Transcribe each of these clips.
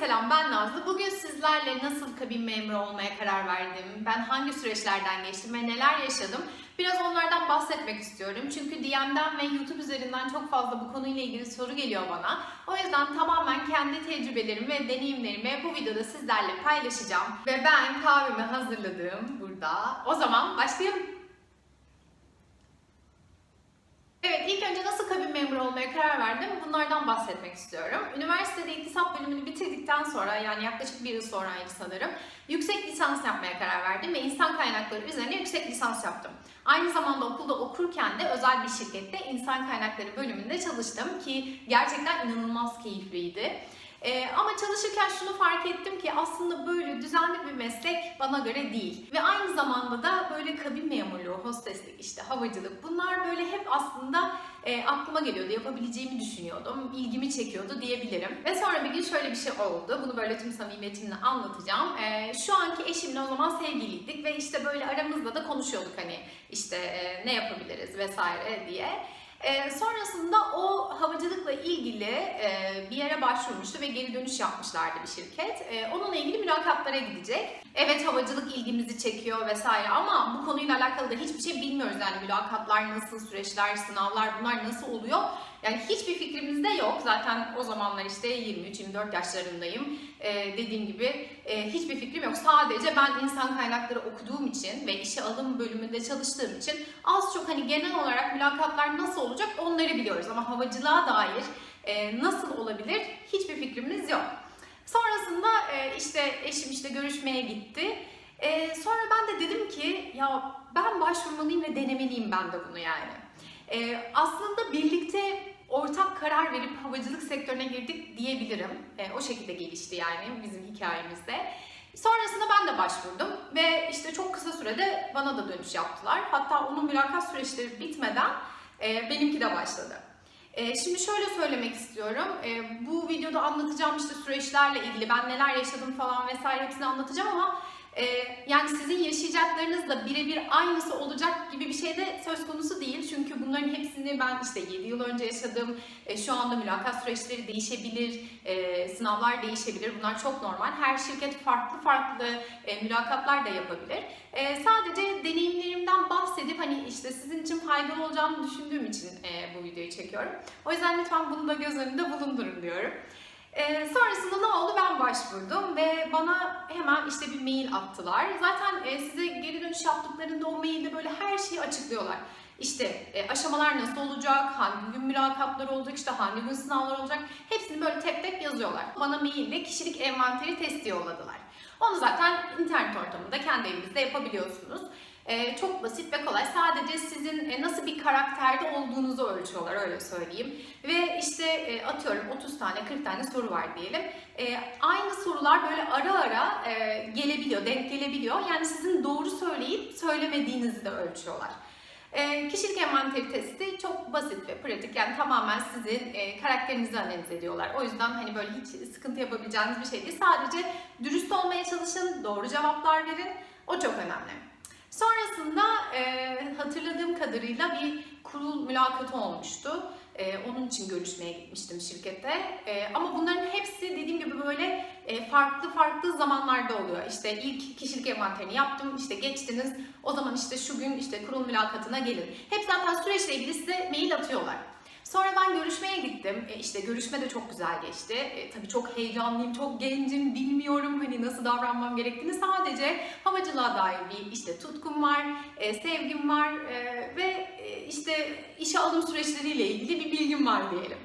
selam ben Nazlı. Bugün sizlerle nasıl kabin memuru olmaya karar verdim, ben hangi süreçlerden geçtim ve neler yaşadım biraz onlardan bahsetmek istiyorum. Çünkü DM'den ve YouTube üzerinden çok fazla bu konuyla ilgili soru geliyor bana. O yüzden tamamen kendi tecrübelerimi ve deneyimlerimi bu videoda sizlerle paylaşacağım. Ve ben kahvemi hazırladım burada. O zaman başlayalım. Evet, ilk önce nasıl kabin memuru olmaya karar verdim? Bunlardan bahsetmek istiyorum. Üniversitede iktisat bölümünü bitirdikten sonra, yani yaklaşık bir yıl sonraydı sanırım, yüksek lisans yapmaya karar verdim ve insan kaynakları üzerine yüksek lisans yaptım. Aynı zamanda okulda okurken de özel bir şirkette insan kaynakları bölümünde çalıştım ki gerçekten inanılmaz keyifliydi. Ee, ama çalışırken şunu fark ettim ki aslında böyle düzenli bir meslek bana göre değil. Ve aynı zamanda da böyle kabin memurluğu, hosteslik, işte havacılık bunlar böyle hep aslında e, aklıma geliyordu. Yapabileceğimi düşünüyordum, ilgimi çekiyordu diyebilirim. Ve sonra bir gün şöyle bir şey oldu. Bunu böyle tüm samimiyetimle anlatacağım. E, şu anki eşimle o zaman sevgiliydik ve işte böyle aramızda da konuşuyorduk hani işte e, ne yapabiliriz vesaire diye. E, sonrasında o havacılıkla ilgili e, bir yere başvurmuştu ve geri dönüş yapmışlardı bir şirket. E, onunla ilgili mülakatlara gidecek. Evet havacılık ilgimizi çekiyor vesaire ama bu konuyla alakalı da hiçbir şey bilmiyoruz. Yani mülakatlar nasıl, süreçler, sınavlar bunlar nasıl oluyor? Yani hiçbir fikrimiz de yok. Zaten o zamanlar işte 23-24 yaşlarındayım. Ee, dediğim gibi e, hiçbir fikrim yok. Sadece ben insan kaynakları okuduğum için ve işe alım bölümünde çalıştığım için az çok hani genel olarak mülakatlar nasıl olacak onları biliyoruz. Ama havacılığa dair e, nasıl olabilir hiçbir fikrimiz yok. Sonrasında e, işte eşim işte görüşmeye gitti. E, sonra ben de dedim ki ya ben başvurmalıyım ve denemeliyim ben de bunu yani. E, aslında birlikte ortak karar verip havacılık sektörüne girdik diyebilirim. E, o şekilde gelişti yani bizim hikayemizde. Sonrasında ben de başvurdum ve işte çok kısa sürede bana da dönüş yaptılar. Hatta onun mülakat süreçleri bitmeden e, benimki de başladı. E, şimdi şöyle söylemek istiyorum. E, bu videoda anlatacağım işte süreçlerle ilgili ben neler yaşadım falan vesaire hepsini anlatacağım ama e, yani sizin yaşayacaklarınızla birebir aynısı olacak gibi bir şey de söz konusu değil. Çünkü bunların hepsini ben işte 7 yıl önce yaşadım. E, şu anda mülakat süreçleri değişebilir, e, sınavlar değişebilir. Bunlar çok normal. Her şirket farklı farklı e, mülakatlar da yapabilir. E, sadece deneyimlerimden bahsedip hani işte sizin için faydalı olacağını düşündüğüm için e, bu videoyu çekiyorum. O yüzden lütfen bunu da göz önünde bulundurun diyorum. Ee, sonrasında ne oldu? Ben başvurdum ve bana hemen işte bir mail attılar. Zaten e, size geri dönüş yaptıklarında o mailde böyle her şeyi açıklıyorlar. İşte e, aşamalar nasıl olacak, hangi gün mülakatlar olacak, işte hangi gün sınavlar olacak hepsini böyle tek tek yazıyorlar. Bana maille kişilik envanteri testi yolladılar. Onu zaten internet ortamında kendi evinizde yapabiliyorsunuz. Ee, çok basit ve kolay. Sadece sizin e, nasıl bir karakterde olduğunuzu ölçüyorlar öyle söyleyeyim. Ve işte e, atıyorum 30 tane 40 tane soru var diyelim. E, aynı sorular böyle ara ara gelebiliyor, denk gelebiliyor. Yani sizin doğru söyleyip söylemediğinizi de ölçüyorlar. E, kişilik envanteri testi çok basit ve pratik. Yani tamamen sizin e, karakterinizi analiz ediyorlar. O yüzden hani böyle hiç sıkıntı yapabileceğiniz bir şey değil. Sadece dürüst olmaya çalışın, doğru cevaplar verin. O çok önemli. Sonrasında e, hatırladığım kadarıyla bir kurul mülakatı olmuştu. E, onun için görüşmeye gitmiştim şirkete. E, ama bunların hepsi dediğim gibi böyle e, farklı farklı zamanlarda oluyor. İşte ilk kişilik envanterini yaptım, işte geçtiniz. O zaman işte şu gün işte kurul mülakatına gelin. Hep zaten süreçle ilgili size mail atıyorlar. Sonra ben görüşmeye gittim. E işte görüşme de çok güzel geçti. E, tabii çok heyecanlıyım, çok gencim, bilmiyorum hani nasıl davranmam gerektiğini. Sadece havacılığa dair bir işte tutkum var, e, sevgim var e, ve e, işte işe alım süreçleriyle ilgili bir bilgim var diyelim.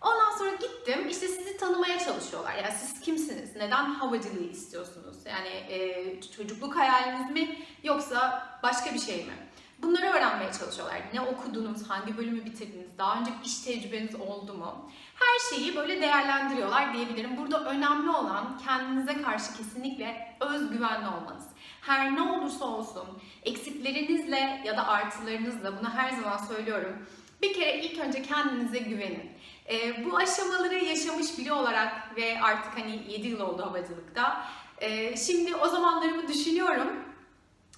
Ondan sonra gittim, işte sizi tanımaya çalışıyorlar. Yani siz kimsiniz? Neden havacılığı istiyorsunuz? Yani e, çocukluk hayaliniz mi yoksa başka bir şey mi? Bunları öğrenmeye çalışıyorlar. Ne okudunuz, hangi bölümü bitirdiniz, daha önce iş tecrübeniz oldu mu? Her şeyi böyle değerlendiriyorlar diyebilirim. Burada önemli olan kendinize karşı kesinlikle özgüvenli olmanız. Her ne olursa olsun eksiklerinizle ya da artılarınızla bunu her zaman söylüyorum. Bir kere ilk önce kendinize güvenin. E, bu aşamaları yaşamış biri olarak ve artık hani 7 yıl oldu havacılıkta. E, şimdi o zamanlarımı düşünüyorum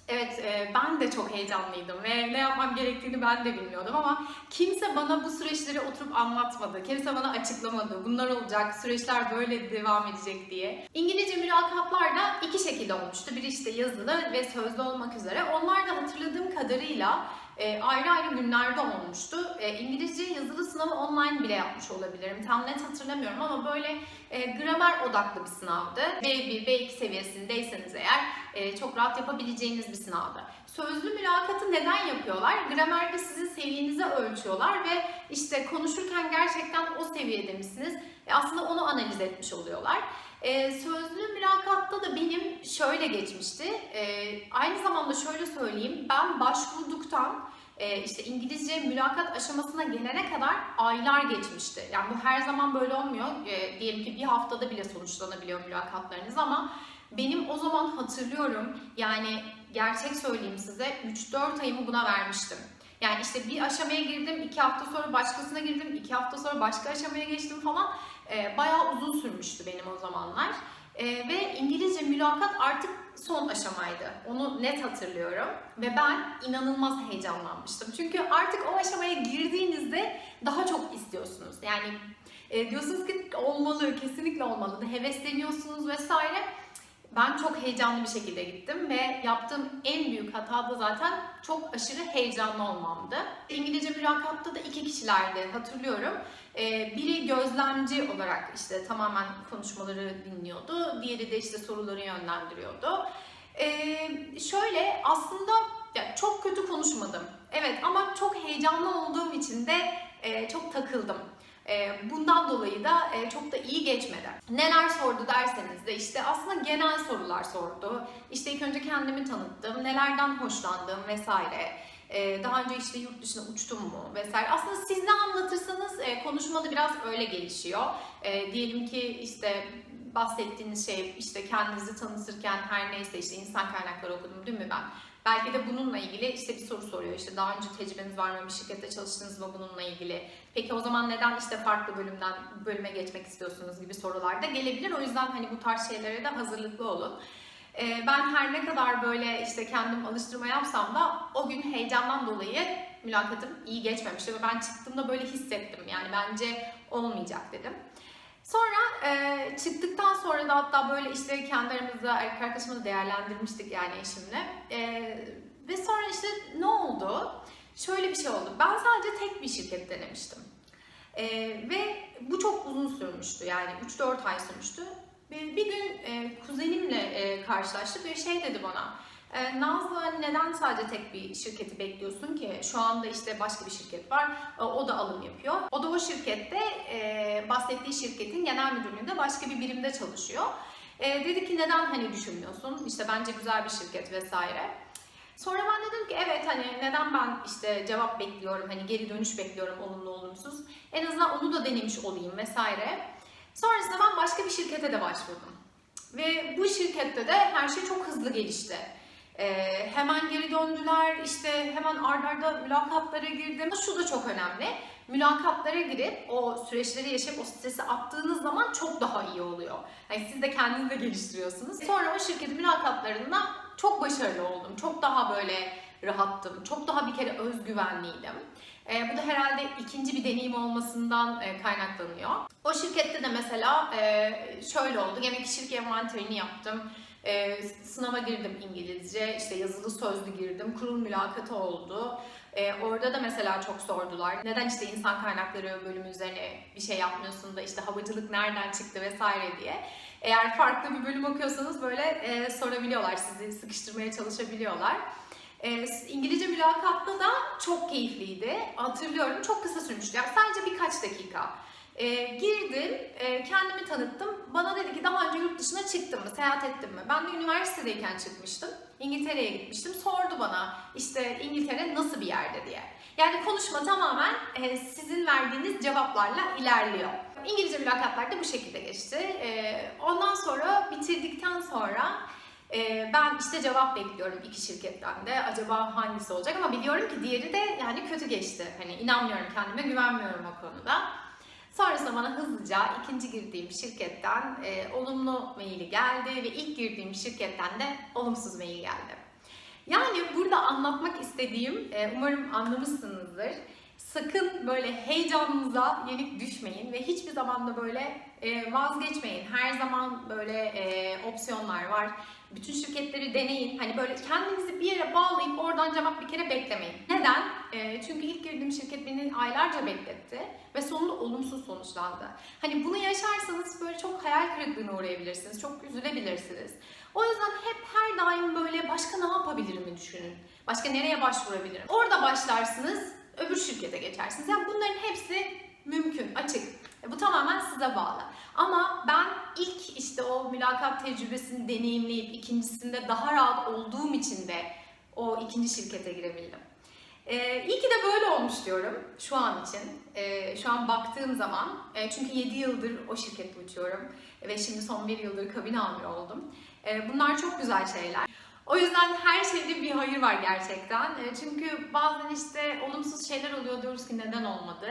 Evet, e, ben de çok heyecanlıydım ve ne yapmam gerektiğini ben de bilmiyordum ama kimse bana bu süreçleri oturup anlatmadı. Kimse bana açıklamadı. Bunlar olacak, süreçler böyle devam edecek diye. İngilizce mülakatlar da iki şekilde olmuştu. Biri işte yazılı ve sözlü olmak üzere. Onlar da hatırladığım kadarıyla e, ayrı ayrı günlerde olmuştu. E, İngilizce yazılı sınavı online bile yapmış olabilirim. Tam net hatırlamıyorum ama böyle e, gramer odaklı bir sınavdı. B1, B2 seviyesindeyseniz eğer e, çok rahat yapabileceğiniz bir sınavdı. Sözlü mülakatı neden yapıyorlar? Gramerde sizin seviyenizi ölçüyorlar ve işte konuşurken gerçekten o seviyede misiniz? E, aslında onu analiz etmiş oluyorlar. E, sözlü mülakatta da benim şöyle geçmişti. E, aynı zamanda şöyle söyleyeyim. Ben başvurduktan e, işte İngilizce mülakat aşamasına gelene kadar aylar geçmişti. Yani bu her zaman böyle olmuyor. E, diyelim ki bir haftada bile sonuçlanabiliyor mülakatlarınız ama benim o zaman hatırlıyorum yani gerçek söyleyeyim size 3-4 ayımı buna vermiştim. Yani işte bir aşamaya girdim, iki hafta sonra başkasına girdim, iki hafta sonra başka aşamaya geçtim falan. E, bayağı uzun sürmüştü benim o zamanlar. E, ve İngilizce mülakat artık son aşamaydı. Onu net hatırlıyorum. Ve ben inanılmaz heyecanlanmıştım. Çünkü artık o aşamaya girdiğinizde daha çok istiyorsunuz. Yani e, diyorsunuz ki olmalı, kesinlikle olmalı. Hevesleniyorsunuz vesaire. Ben çok heyecanlı bir şekilde gittim ve yaptığım en büyük hata da zaten çok aşırı heyecanlı olmamdı. İngilizce mülakatta da iki kişilerdi hatırlıyorum. Ee, biri gözlemci olarak işte tamamen konuşmaları dinliyordu. Diğeri de işte soruları yönlendiriyordu. Ee, şöyle aslında ya çok kötü konuşmadım. Evet ama çok heyecanlı olduğum için de e, çok takıldım. E, bundan dolayı da e, çok da iyi geçmedi. Neler sordu derseniz de işte aslında genel sorular sordu. İşte ilk önce kendimi tanıttım, nelerden hoşlandım vesaire. E, Daha önce işte yurt dışına uçtum mu vesaire. Aslında siz ne anlatırsanız e, konuşmada biraz öyle gelişiyor. E, Diyelim ki işte bahsettiğiniz şey işte kendinizi tanıtırken her neyse işte insan kaynakları okudum değil mi ben? Belki de bununla ilgili işte bir soru soruyor. İşte daha önce tecrübeniz var mı? Bir şirkette çalıştınız mı bununla ilgili? Peki o zaman neden işte farklı bölümden bölüme geçmek istiyorsunuz gibi sorular da gelebilir. O yüzden hani bu tarz şeylere de hazırlıklı olun. Ee, ben her ne kadar böyle işte kendim alıştırma yapsam da o gün heyecandan dolayı mülakatım iyi geçmemişti ve ben çıktığımda böyle hissettim. Yani bence olmayacak dedim. Sonra e, çıktıktan sonra da hatta böyle işte kendi aramızda erkek arkadaşımla değerlendirmiştik yani eşimle. E, ve sonra işte ne oldu? Şöyle bir şey oldu. Ben sadece tek bir şirket denemiştim. E, ve bu çok uzun sürmüştü yani 3-4 ay sürmüştü. Bir, bir gün e, kuzenimle e, karşılaştık ve şey dedi bana. E, Nazlı hani neden sadece tek bir şirketi bekliyorsun ki? Şu anda işte başka bir şirket var. E, o da alım yapıyor. O da o şirkette e, bahsettiği şirketin genel müdürlüğünde başka bir birimde çalışıyor. E, dedi ki neden hani düşünmüyorsun? İşte bence güzel bir şirket vesaire. Sonra ben dedim ki evet hani neden ben işte cevap bekliyorum, hani geri dönüş bekliyorum olumlu olumsuz. En azından onu da denemiş olayım vesaire. Sonrasında ben başka bir şirkete de başvurdum. Ve bu şirkette de her şey çok hızlı gelişti. Ee, hemen geri döndüler, işte hemen ardarda arda mülakatlara girdim. Şu da çok önemli. Mülakatlara girip o süreçleri yaşayıp o stresi attığınız zaman çok daha iyi oluyor. Yani siz de kendinizi de geliştiriyorsunuz. Sonra o şirketin mülakatlarında çok başarılı oldum. Çok daha böyle rahattım. Çok daha bir kere özgüvenliydim. E, bu da herhalde ikinci bir deneyim olmasından e, kaynaklanıyor. O şirkette de mesela e, şöyle oldu. Gene kişilik envanterini yaptım. E, sınava girdim İngilizce, işte yazılı sözlü girdim, kurul mülakatı oldu. E, orada da mesela çok sordular. Neden işte insan kaynakları bölümü üzerine bir şey yapmıyorsun da işte havacılık nereden çıktı vesaire diye. Eğer farklı bir bölüm okuyorsanız böyle e, sorabiliyorlar, sizi sıkıştırmaya çalışabiliyorlar. E, İngilizce mülakatta da çok keyifliydi. Hatırlıyorum çok kısa sürmüştü. Yani sadece birkaç dakika. E, girdim, e, kendimi tanıttım. Bana dedi ki daha önce yurt dışına çıktın mı, seyahat ettin mi? Ben de üniversitedeyken çıkmıştım. İngiltere'ye gitmiştim. Sordu bana işte İngiltere nasıl bir yerde diye. Yani konuşma tamamen e, sizin verdiğiniz cevaplarla ilerliyor. İngilizce mülakatlar da bu şekilde geçti. E, ondan sonra bitirdikten sonra e, ben işte cevap bekliyorum iki şirketten de. Acaba hangisi olacak ama biliyorum ki diğeri de yani kötü geçti. Hani inanmıyorum kendime, güvenmiyorum o konuda. Sonrasında bana hızlıca ikinci girdiğim şirketten e, olumlu maili geldi ve ilk girdiğim şirketten de olumsuz mail geldi. Yani burada anlatmak istediğim, e, umarım anlamışsınızdır. Sakın böyle heyecanınıza yenik düşmeyin ve hiçbir zaman da böyle e, vazgeçmeyin. Her zaman böyle e, opsiyonlar var. Bütün şirketleri deneyin. Hani böyle kendinizi bir yere bağlayıp oradan cevap bir kere beklemeyin. Neden? E, çünkü ilk girdiğim şirket beni aylarca bekletti ve sonunda olumsuz sonuçlandı. Hani bunu yaşarsanız böyle çok hayal kırıklığına uğrayabilirsiniz. Çok üzülebilirsiniz. O yüzden hep her daim böyle başka ne yapabilirim düşünün. Başka nereye başvurabilirim? Orada başlarsınız, öbür şirkete geçersiniz. Yani bunların hepsi mümkün, açık. E, Bu tamamen size bağlı. Ama ben ilk işte o mülakat tecrübesini deneyimleyip ikincisinde daha rahat olduğum için de o ikinci şirkete girebildim. Ee, iyi ki de böyle olmuş diyorum şu an için. Ee, şu an baktığım zaman, e, çünkü 7 yıldır o şirkette uçuyorum ve şimdi son bir yıldır kabin amiri oldum. Ee, bunlar çok güzel şeyler. O yüzden her şeyde bir hayır var gerçekten. Ee, çünkü bazen işte olumsuz şeyler oluyor diyoruz ki neden olmadı.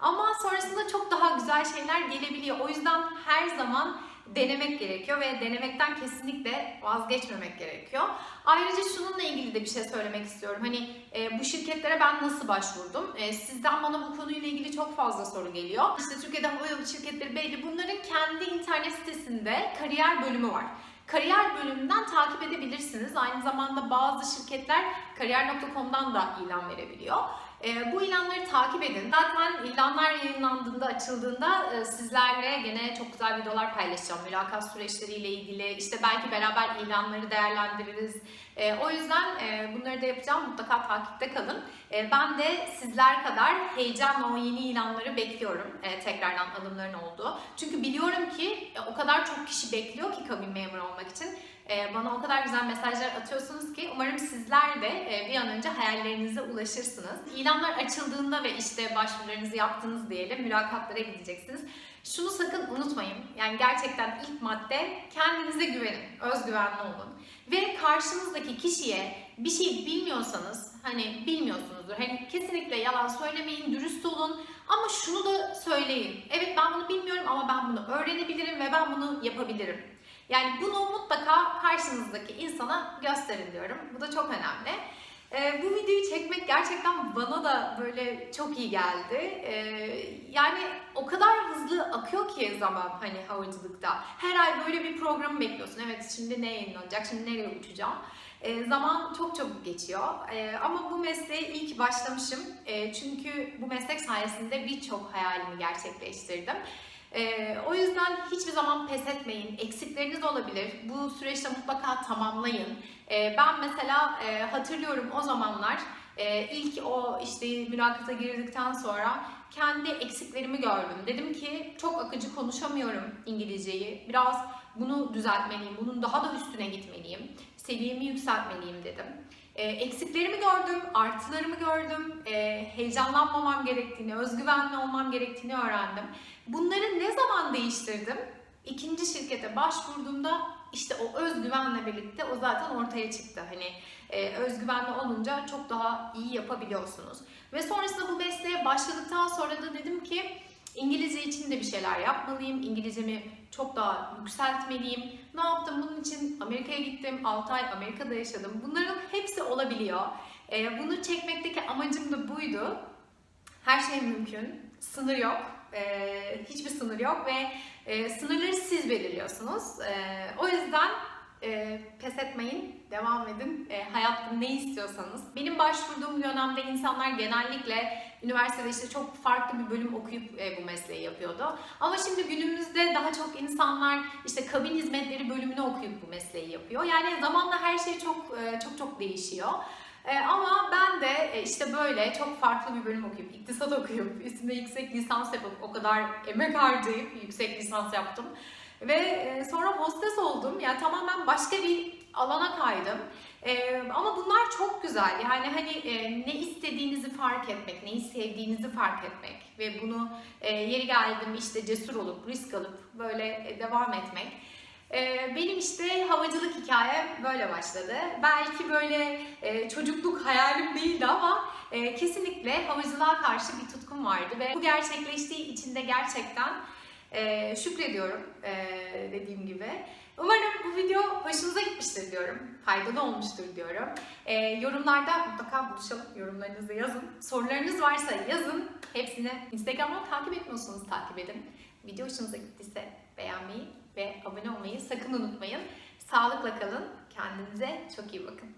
Ama sonrasında çok daha güzel şeyler gelebiliyor. O yüzden her zaman denemek gerekiyor ve denemekten kesinlikle vazgeçmemek gerekiyor. Ayrıca şununla ilgili de bir şey söylemek istiyorum. Hani e, bu şirketlere ben nasıl başvurdum? E, sizden bana bu konuyla ilgili çok fazla soru geliyor. İşte Türkiye'de havayolu şirketleri belli. Bunların kendi internet sitesinde kariyer bölümü var. Kariyer bölümünden takip edebilirsiniz. Aynı zamanda bazı şirketler kariyer.com'dan da ilan verebiliyor. E, bu ilanları takip edin. Zaten ilanlar yayınlandığında, açıldığında e, sizlerle gene çok güzel videolar paylaşacağım. Mülakat süreçleriyle ilgili, işte belki beraber ilanları değerlendiririz. E, o yüzden e, bunları da yapacağım. Mutlaka takipte kalın. E, ben de sizler kadar heyecanla o yeni ilanları bekliyorum. E, tekrardan alımların olduğu. Çünkü biliyorum ki e, o kadar çok kişi bekliyor ki kabin memuru olmak için. E, bana o kadar güzel mesajlar atıyorsunuz ki umarım sizler de e, bir an önce hayallerinize ulaşırsınız. İlanlar açıldığında ve işte başvurularınızı yaptınız diyelim mülakatlara gideceksiniz. Şunu sakın unutmayın. Yani gerçekten ilk madde kendinize güvenin. Özgüvenli olun. Ve karşınızdaki kişiye bir şey bilmiyorsanız hani bilmiyorsunuzdur. Hani kesinlikle yalan söylemeyin, dürüst olun. Ama şunu da söyleyin. Evet ben bunu bilmiyorum ama ben bunu öğrenebilirim ve ben bunu yapabilirim. Yani bunu mutlaka karşınızdaki insana gösterin diyorum. Bu da çok önemli. Ee, bu videoyu çekmek gerçekten bana da böyle çok iyi geldi. Ee, yani o kadar hızlı akıyor ki zaman hani havacılıkta. Her ay böyle bir programı bekliyorsun. Evet şimdi ne yayınlanacak, şimdi nereye uçacağım. Ee, zaman çok çabuk geçiyor. Ee, ama bu mesleğe iyi ki başlamışım. Ee, çünkü bu meslek sayesinde birçok hayalimi gerçekleştirdim. Ee, o yüzden hiçbir zaman pes etmeyin. Eksikleriniz olabilir. Bu süreçte mutlaka tamamlayın. Ee, ben mesela e, hatırlıyorum o zamanlar e, ilk o işte mülakata girdikten sonra kendi eksiklerimi gördüm. Dedim ki çok akıcı konuşamıyorum İngilizceyi. Biraz bunu düzeltmeliyim. Bunun daha da üstüne gitmeliyim. Seviyemi yükseltmeliyim dedim. E, eksiklerimi gördüm, artılarımı gördüm, e, heyecanlanmamam gerektiğini, özgüvenli olmam gerektiğini öğrendim. Bunları ne zaman değiştirdim? İkinci şirkete başvurduğumda işte o özgüvenle birlikte o zaten ortaya çıktı. Hani e, özgüvenli olunca çok daha iyi yapabiliyorsunuz. Ve sonrasında bu mesleğe başladıktan sonra da dedim ki İngilizce için de bir şeyler yapmalıyım. İngilizcemi çok daha yükseltmeliyim. Ne yaptım? Bunun için Amerika'ya gittim. 6 ay Amerika'da yaşadım. Bunların hepsi olabiliyor. Ee, bunu çekmekteki amacım da buydu. Her şey mümkün. Sınır yok. Ee, hiçbir sınır yok ve e, sınırları siz belirliyorsunuz. Ee, o yüzden e, pes etmeyin, devam edin. E, hayatta ne istiyorsanız. Benim başvurduğum dönemde insanlar genellikle üniversitede işte çok farklı bir bölüm okuyup e, bu mesleği yapıyordu. Ama şimdi günümüzde daha çok insanlar işte kabin hizmetleri bölümünü okuyup bu mesleği yapıyor. Yani zamanla her şey çok e, çok çok değişiyor. E, ama ben de e, işte böyle çok farklı bir bölüm okuyup, iktisat okuyup, üstünde yüksek lisans yapıp, o kadar emek harcayıp yüksek lisans yaptım. Ve e, sonra hostes oldum. Yani tamamen başka bir alana kaydım. E, ama bunlar çok güzel. Yani hani e, ne istediğinizi fark etmek, neyi sevdiğinizi fark etmek ve bunu e, yeri geldim işte cesur olup, risk alıp böyle e, devam etmek. E, benim işte havacılık hikayem böyle başladı. Belki böyle e, çocukluk hayalim değildi ama e, kesinlikle havacılığa karşı bir tutkum vardı ve bu gerçekleştiği için de gerçekten Ee, şükrediyorum ee, dediğim gibi. Umarım bu video hoşunuza gitmiştir diyorum. Faydalı olmuştur diyorum. Ee, yorumlarda mutlaka buluşalım. Yorumlarınızı yazın. Sorularınız varsa yazın. Hepsini Instagram'dan takip etmiyorsanız takip edin. Video hoşunuza gittiyse beğenmeyi ve abone olmayı sakın unutmayın. Sağlıkla kalın. Kendinize çok iyi bakın.